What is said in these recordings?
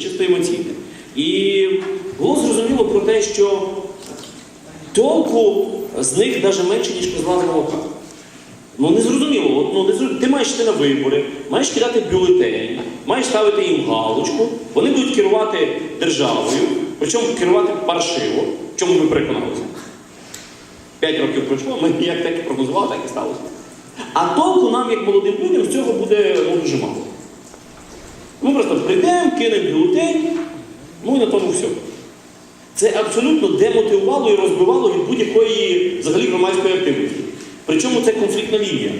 чисто емоційне. І було зрозуміло про те, що толку з них навіть менше, ніж козла з молока. Ну не зрозуміло. От, ну, не. Ти маєш йти на вибори, маєш кидати бюлетень, маєш ставити їм галочку, вони будуть керувати державою, причому керувати паршиво, в чому ми переконалися. П'ять років пройшло, ми як так і прогнозували, так і сталося. А толку нам, як молодим людям, з цього буде ну, дуже мало. Прийдемо, кинемо бюлетень, ну і на тому все. Це абсолютно демотивувало і розбивало від будь-якої взагалі громадської активності. Причому це конфліктна лінія.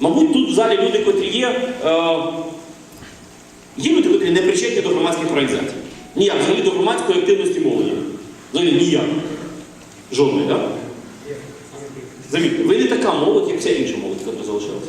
Мабуть, тут в залі люди, котрі є, е, є люди, котрі не причетні до громадських організацій. Ніяк, взагалі до громадської активності молоді. Взагалі ніяк. Жодної, так? Замітьте, ви не така молодь, як вся інша молодь, яка залишилася.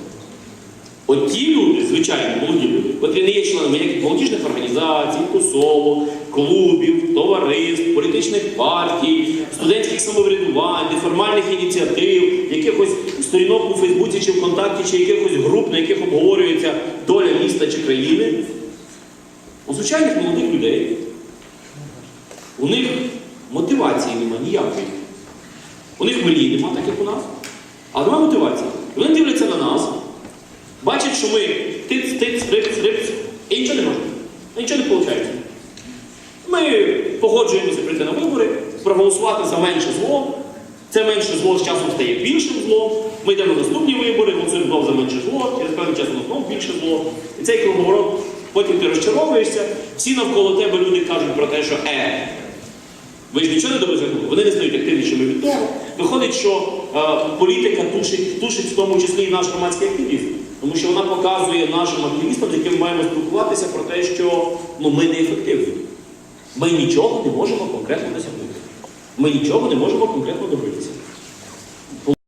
От ті люди, звичайно, молоді люди, котрі не є членами ніяких молодіжних організацій, тусовок, клубів, товариств, політичних партій, студентських самоврядувань, неформальних ініціатив, якихось сторінок у Фейсбуці чи ВКонтакті, чи якихось груп, на яких обговорюється доля міста чи країни. У звичайних молодих людей у них мотивації немає ніякої. У них мрії нема, так як у нас, а нема мотивації. Вони бачать, що ми тиц, тиц, риц, риц, і нічого не можемо. Нічого не виходить. Ми погоджуємося прийти на вибори, проголосувати за менше зло. Це менше зло з часом стає більшим злом. Ми йдемо на наступні вибори, голосуємо знову за менше зло, через певний час воно знову більше зло. І цей круговорот, потім ти розчаровуєшся, всі навколо тебе люди кажуть про те, що е, ви ж нічого не досягнули, вони не стають активнішими від того. Виходить, що е, політика тушить, тушить в тому числі і наш громадський активізм, тому що вона показує нашим активістам, з якими маємо спілкуватися, про те, що ну, ми не ефективні. Ми нічого не можемо конкретно досягнути. Ми нічого не можемо конкретно добитися.